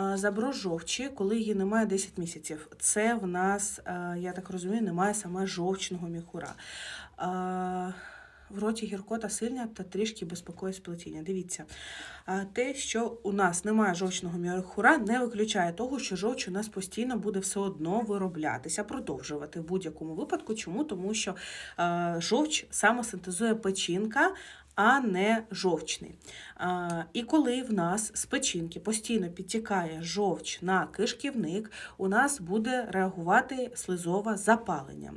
а, заброс жовчі, коли її немає 10 місяців. Це в нас, я так розумію, немає саме жовчного міхура. В роті гіркота сильна та трішки безпокоє сплетіння. Дивіться, те, що у нас немає жовчного міхура, не виключає того, що жовч у нас постійно буде все одно вироблятися, продовжувати в будь-якому випадку. Чому? Тому що жовч самосинтезує печінка, а не жовчний. І коли в нас з печінки постійно підтікає жовч на кишківник, у нас буде реагувати слизове запалення.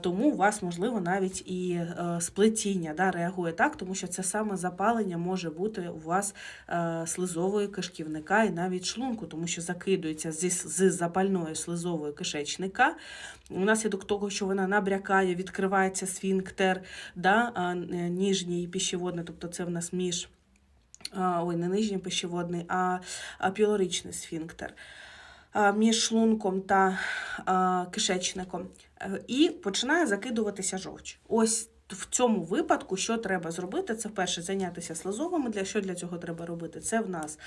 Тому у вас, можливо, навіть і е, сплетіння да, реагує так, тому що це саме запалення може бути у вас е, слизової кишківника і навіть шлунку, тому що закидується зі, з запальної слизової кишечника. Внаслідок того, що вона набрякає, відкривається сфінктер, да, е, ніжній пищеводний, тобто це в нас між, ой, не нижній пищеводний, а, пілоричний сфінктер між шлунком та кишечником. Е, І починає закидуватися жовч. Ось в цьому випадку, що треба зробити, це вперше зайнятися слизовими. Для що для цього треба робити? Це в нас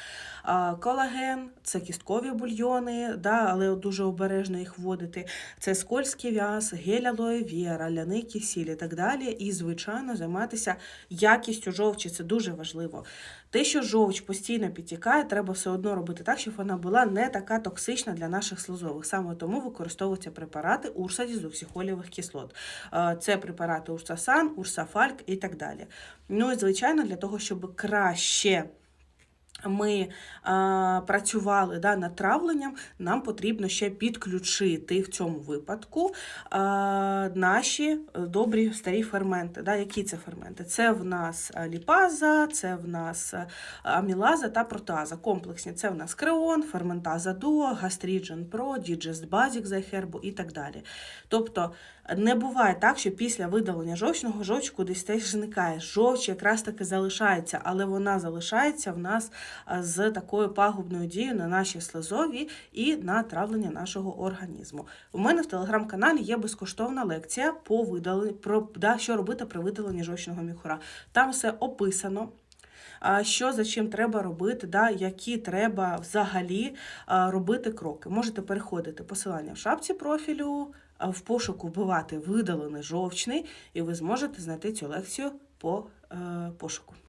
колаген, це кісткові бульйони, да, але дуже обережно їх вводити. Це скользький в'яз, гель алоє віра, ляний кисіль і так далі. І, звичайно, займатися якістю жовчі. Це дуже важливо. Те, що жовч постійно підтікає, треба все одно робити так, щоб вона була не така токсична для наших слизових. Саме тому використовуються препарати урсадізоксихолівих кислот. Це препарати Урсасан, Урсафальк і так далі. Ну і звичайно, для того, щоб краще. Ми а, працювали да, над травленням, нам потрібно ще підключити в цьому випадку а, наші е, добрі старі ферменти. Да, які це ферменти? Це в нас ліпаза, це в нас амілаза та протаза. Комплексні це в нас креон, ферментаза дуо, гастріджен про, діджест базік зайхербу і так далі. Тобто не буває так, що після видалення жовчного жовч кудись теж зникає. Жовч якраз таки залишається, але вона залишається в нас з такою пагубною дією на наші слизові і на травлення нашого організму. У мене в телеграм-каналі є безкоштовна лекція по видаленню про да, що робити при видаленні жовчного міхура. Там все описано. Що за чим треба робити, да, які треба взагалі робити кроки. Можете переходити посилання в шапці профілю, в пошуку вбивати видалений жовчний, і ви зможете знайти цю лекцію по е, пошуку.